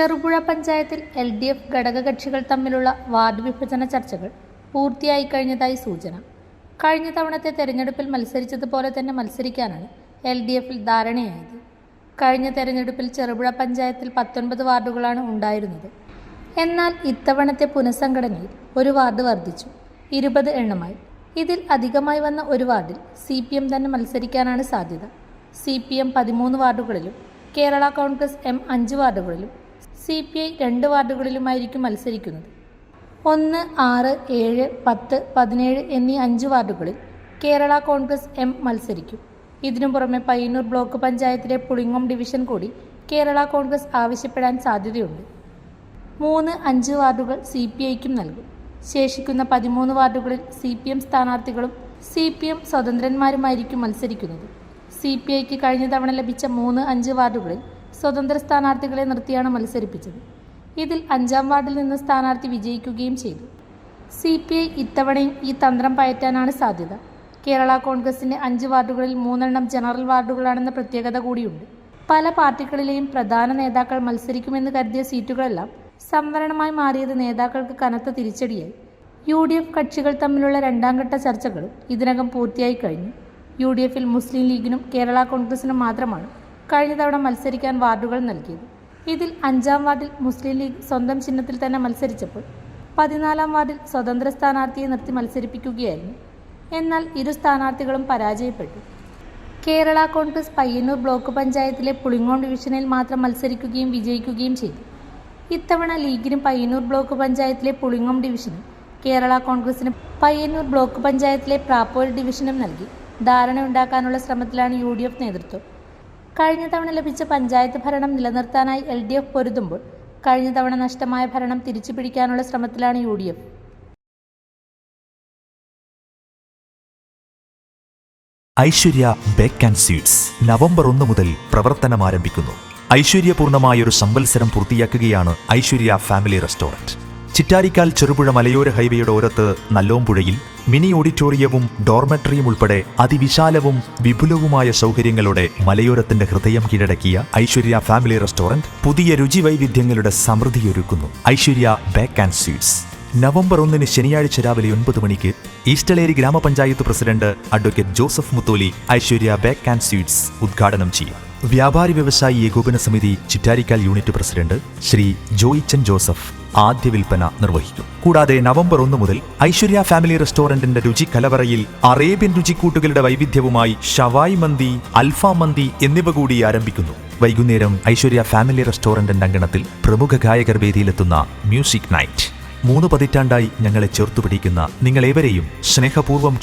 ചെറുപുഴ പഞ്ചായത്തിൽ L D F ഘടകകക്ഷികൾ തമ്മിലുള്ള ward വിഭജന ചർച്ചകൾ പൂർത്തിയായി കഴിഞ്ഞതായി സൂചന. കഴിഞ്ഞ തവണത്തെ തെരഞ്ഞെടുപ്പിൽ മത്സരിച്ചതുപോലെ തന്നെ മത്സരിക്കാനാണ് എൽ ഡി എഫിൽ ധാരണയായത്. കഴിഞ്ഞ തെരഞ്ഞെടുപ്പിൽ ചെറുപുഴ പഞ്ചായത്തിൽ പത്തൊൻപത് വാർഡുകളാണ് ഉണ്ടായിരുന്നത്. എന്നാൽ ഇത്തവണത്തെ പുനഃസംഘടനയിൽ ഒരു വാർഡ് വർദ്ധിച്ചു ഇരുപത് എണ്ണമായി. ഇതിൽ അധികമായി വന്ന ഒരു വാർഡിൽ സി പി എം തന്നെ മത്സരിക്കാനാണ് സാധ്യത. സി പി എം പതിമൂന്ന് വാർഡുകളിലും കേരള കോൺഗ്രസ് എം അഞ്ച് വാർഡുകളിലും സി പി ഐ രണ്ട് വാർഡുകളിലുമായിരിക്കും മത്സരിക്കുന്നത്. ഒന്ന് ആറ് ഏഴ് പത്ത് പതിനേഴ് എന്നീ അഞ്ച് വാർഡുകളിൽ കേരള കോൺഗ്രസ് എം മത്സരിക്കും. ഇതിനു പുറമെ പയ്യന്നൂർ ബ്ലോക്ക് പഞ്ചായത്തിലെ പുളിങ്ങോം ഡിവിഷൻ കൂടി കേരള കോൺഗ്രസ് ആവശ്യപ്പെടാൻ സാധ്യതയുണ്ട്. മൂന്ന് അഞ്ച് വാർഡുകൾ സി പി ഐക്കും നൽകും. ശേഷിക്കുന്ന പതിമൂന്ന് വാർഡുകളിൽ സി പി എം സ്ഥാനാർത്ഥികളും സി പി എം സ്വതന്ത്രന്മാരുമായിരിക്കും മത്സരിക്കുന്നത്. സി പി ഐക്ക് കഴിഞ്ഞ തവണ ലഭിച്ച മൂന്ന് അഞ്ച് വാർഡുകളിൽ സ്വതന്ത്ര സ്ഥാനാർത്ഥികളെ നിർത്തിയാണ് മത്സരിപ്പിച്ചത്. ഇതിൽ അഞ്ചാം വാർഡിൽ നിന്ന് സ്ഥാനാർത്ഥി വിജയിക്കുകയും ചെയ്തു. സി പി ഐ ഇത്തവണയും ഈ തന്ത്രം പയറ്റാനാണ് സാധ്യത. കേരള കോൺഗ്രസിന്റെ അഞ്ച് വാർഡുകളിൽ മൂന്നെണ്ണം ജനറൽ വാർഡുകളാണെന്ന പ്രത്യേകത കൂടിയുണ്ട്. പല പാർട്ടികളിലെയും പ്രധാന നേതാക്കൾ മത്സരിക്കുമെന്ന് കരുതിയ സീറ്റുകളെല്ലാം സംവരണമായി മാറിയത് നേതാക്കൾക്ക് കനത്ത തിരിച്ചടിയായി. യു ഡി എഫ് കക്ഷികൾ തമ്മിലുള്ള രണ്ടാം ഘട്ട ചർച്ചകളും ഇതിനകം പൂർത്തിയായി കഴിഞ്ഞു. യു ഡി എഫിൽ മുസ്ലിം ലീഗിനും കേരള കോൺഗ്രസിനും മാത്രമാണ് കഴിഞ്ഞ തവണ മത്സരിക്കാൻ വാർഡുകൾ നൽകിയത്. ഇതിൽ അഞ്ചാം വാർഡിൽ മുസ്ലിം ലീഗ് സ്വന്തം ചിഹ്നത്തിൽ തന്നെ മത്സരിച്ചപ്പോൾ പതിനാലാം വാർഡിൽ സ്വതന്ത്ര സ്ഥാനാർത്ഥിയെ നിർത്തി മത്സരിപ്പിക്കുകയായിരുന്നു. എന്നാൽ ഇരു സ്ഥാനാർത്ഥികളും പരാജയപ്പെട്ടു. കേരള കോൺഗ്രസ് പയ്യന്നൂർ ബ്ലോക്ക് പഞ്ചായത്തിലെ പുളിങ്ങോൺ ഡിവിഷനിൽ മാത്രം മത്സരിക്കുകയും വിജയിക്കുകയും ചെയ്തു. ഇത്തവണ ലീഗിനും പയ്യന്നൂർ ബ്ലോക്ക് പഞ്ചായത്തിലെ പുളിങ്ങോം ഡിവിഷനും കേരള കോൺഗ്രസിന് പയ്യന്നൂർ ബ്ലോക്ക് പഞ്ചായത്തിലെ പ്രാപ്പോൽ ഡിവിഷനും നൽകി. ധാരണയുണ്ടാക്കാനുള്ള ശ്രമത്തിലാണ് യു നേതൃത്വം. കഴിഞ്ഞ തവണ ലഭിച്ച പഞ്ചായത്ത് ഭരണം നിലനിർത്താനായി എൽ ഡി എഫ് പൊരുതുമ്പോൾ കഴിഞ്ഞ തവണ നഷ്ടമായ ഭരണം തിരിച്ചു പിടിക്കാനുള്ള ശ്രമത്തിലാണ് U D F. Aishwarya bake and sweets November ഒന്ന് മുതൽ പ്രവർത്തനം ആരംഭിക്കുന്നു ഐശ്വര്യപൂർണമായൊരു സംവത്സരം പൂർത്തിയാക്കുകയാണ് ഐശ്വര്യ ഫാമിലി റെസ്റ്റോറന്റ് ചിറ്റാരിക്കാൽ ചെറുപുഴ മലയോര ഹൈവേയുടെ ഓരത്ത് നല്ലോമ്പുഴയിൽ മിനി ഓഡിറ്റോറിയവും ഡോർമെട്രിയും ഉൾപ്പെടെ അതിവിശാലവും വിപുലവുമായ സൗകര്യങ്ങളോടെ മലയോരത്തിന്റെ ഹൃദയം കീഴടക്കിയ ഐശ്വര്യ ഫാമിലി റെസ്റ്റോറന്റ് പുതിയ രുചി വൈവിധ്യങ്ങളുടെ സമൃദ്ധിയൊരുക്കുന്നു. Aishwarya bake and sweets November ഒന്നിന് ശനിയാഴ്ച രാവിലെ ഒൻപത് മണിക്ക് East Eleri grama panchayat president advocate Joseph Mutholi Aishwarya bake and sweets ഉദ്ഘാടനം ചെയ്യും. വ്യാപാരി വ്യവസായി ഏകോപന സമിതി Chittarikkal unit president Shri Joychan Joseph ആദ്യ വിൽപ്പന നിർവഹിക്കും. കൂടാതെ നവംബർ ഒന്ന് മുതൽ ഐശ്വര്യ ഫാമിലി റെസ്റ്റോറന്റിന്റെ രുചി കലവറയിൽ അറേബ്യൻ രുചിക്കൂട്ടുകളുടെ വൈവിധ്യവുമായി ഷവായ് മന്തി അൽഫാം മന്തി എന്നിവ കൂടി ആരംഭിക്കുന്നു. വൈകുന്നേരം ഐശ്വര്യ ഫാമിലി റെസ്റ്റോറന്റിന്റെ അങ്കണത്തിൽ പ്രമുഖ ഗായകർ വേദിയിലെത്തുന്ന മ്യൂസിക് നൈറ്റ്. മൂന്ന് പതിറ്റാണ്ടായി ഞങ്ങളെ ചേർത്തുപിടിക്കുന്ന നിങ്ങളേവരെയും സ്നേഹപൂർവം